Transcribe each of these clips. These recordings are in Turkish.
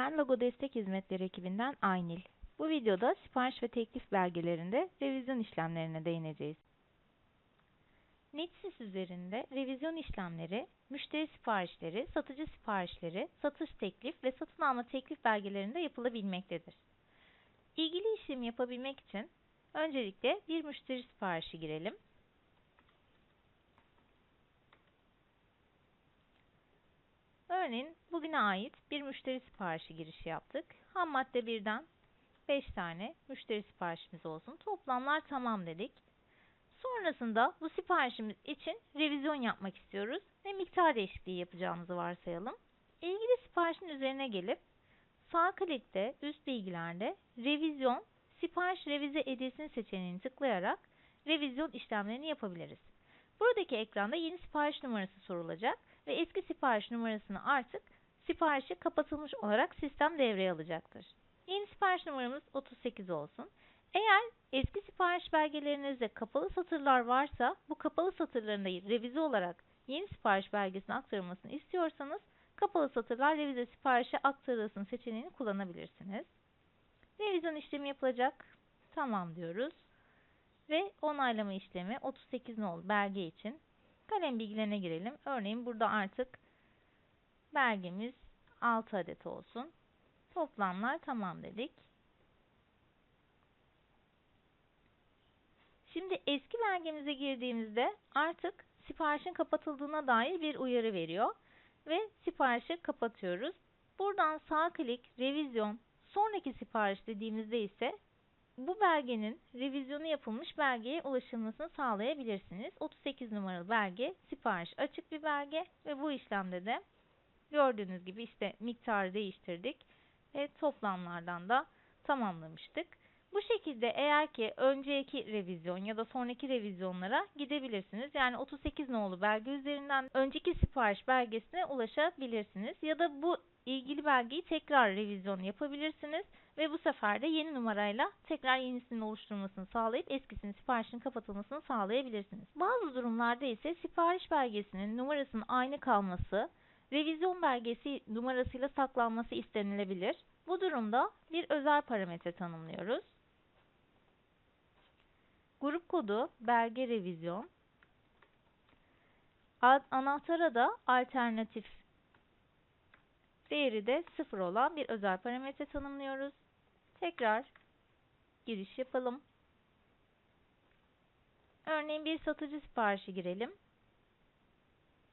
Ben Logo Destek Hizmetleri ekibinden Aynil. Bu videoda sipariş ve teklif belgelerinde revizyon işlemlerine değineceğiz. NetSys üzerinde revizyon işlemleri, müşteri siparişleri, satıcı siparişleri, satış teklif ve satın alma teklif belgelerinde yapılabilmektedir. İlgili işlemi yapabilmek için öncelikle bir müşteri siparişi girelim. Örneğin bugüne ait bir müşteri siparişi girişi yaptık. Ham madde 1'den 5 tane müşteri siparişimiz olsun. Toplamlar tamam dedik. Sonrasında bu siparişimiz için revizyon yapmak istiyoruz ve miktar değişikliği yapacağımızı varsayalım. İlgili siparişin üzerine gelip sağ klikte üst bilgilerde revizyon, sipariş revize edilsin seçeneğini tıklayarak revizyon işlemlerini yapabiliriz. Buradaki ekranda yeni sipariş numarası sorulacak ve eski sipariş numarasını artık siparişi kapatılmış olarak sistem devreye alacaktır. Yeni sipariş numaramız 38 olsun. Eğer eski sipariş belgelerinizde kapalı satırlar varsa bu kapalı satırlarında revize olarak yeni sipariş belgesine aktarılmasını istiyorsanız kapalı satırlar revize siparişe aktarılsın seçeneğini kullanabilirsiniz. Revizyon işlemi yapılacak. Tamam diyoruz. Ve onaylama işlemi 38 nol belge için kalem bilgilerine girelim. Örneğin burada artık belgemiz 6 adet olsun. Toplamlar tamam dedik. Şimdi eski belgemize girdiğimizde artık siparişin kapatıldığına dair bir uyarı veriyor ve siparişi kapatıyoruz. Buradan sağ klik, revizyon, sonraki sipariş dediğimizde ise bu belgenin revizyonu yapılmış belgeye ulaşılmasını sağlayabilirsiniz. 38 numaralı belge sipariş açık bir belge ve bu işlemde de gördüğünüz gibi işte miktarı değiştirdik ve toplamlardan da tamamlamıştık. Bu şekilde eğer ki önceki revizyon ya da sonraki revizyonlara gidebilirsiniz. Yani 38 nolu belge üzerinden önceki sipariş belgesine ulaşabilirsiniz. Ya da bu ilgili belgeyi tekrar revizyon yapabilirsiniz ve bu sefer de yeni numarayla tekrar yenisinin oluşturulmasını sağlayıp eskisinin siparişin kapatılmasını sağlayabilirsiniz. Bazı durumlarda ise sipariş belgesinin numarasının aynı kalması, revizyon belgesi numarasıyla saklanması istenilebilir. Bu durumda bir özel parametre tanımlıyoruz. Grup kodu belge revizyon. Anahtara da alternatif değeri de 0 olan bir özel parametre tanımlıyoruz. Tekrar giriş yapalım. Örneğin bir satıcı siparişi girelim.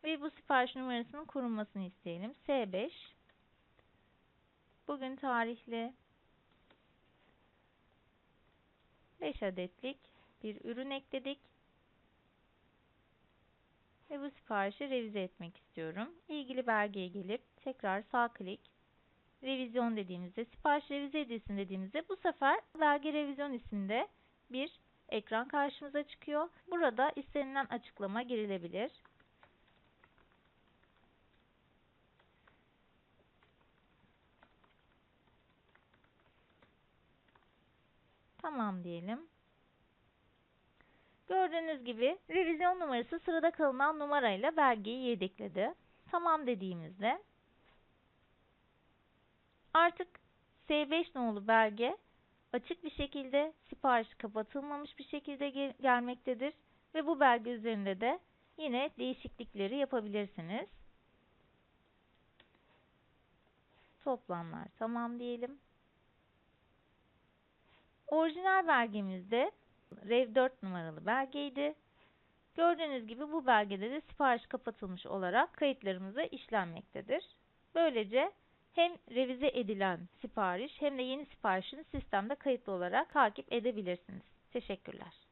Ve bu sipariş numarasının korunmasını isteyelim. S5 Bugün tarihli 5 adetlik bir ürün ekledik. Ve bu siparişi revize etmek istiyorum. İlgili belgeye gelip tekrar sağ klik revizyon dediğimizde sipariş revize edilsin dediğimizde bu sefer belge revizyon isminde bir ekran karşımıza çıkıyor. Burada istenilen açıklama girilebilir. Tamam diyelim. Gördüğünüz gibi revizyon numarası sırada kalınan numarayla belgeyi yedekledi. Tamam dediğimizde artık S5 nolu belge açık bir şekilde sipariş kapatılmamış bir şekilde gel gelmektedir ve bu belge üzerinde de yine değişiklikleri yapabilirsiniz. Toplamlar tamam diyelim. Orijinal belgemizde Rev 4 numaralı belgeydi. Gördüğünüz gibi bu belgede de sipariş kapatılmış olarak kayıtlarımıza işlenmektedir. Böylece hem revize edilen sipariş hem de yeni siparişin sistemde kayıtlı olarak takip edebilirsiniz. Teşekkürler.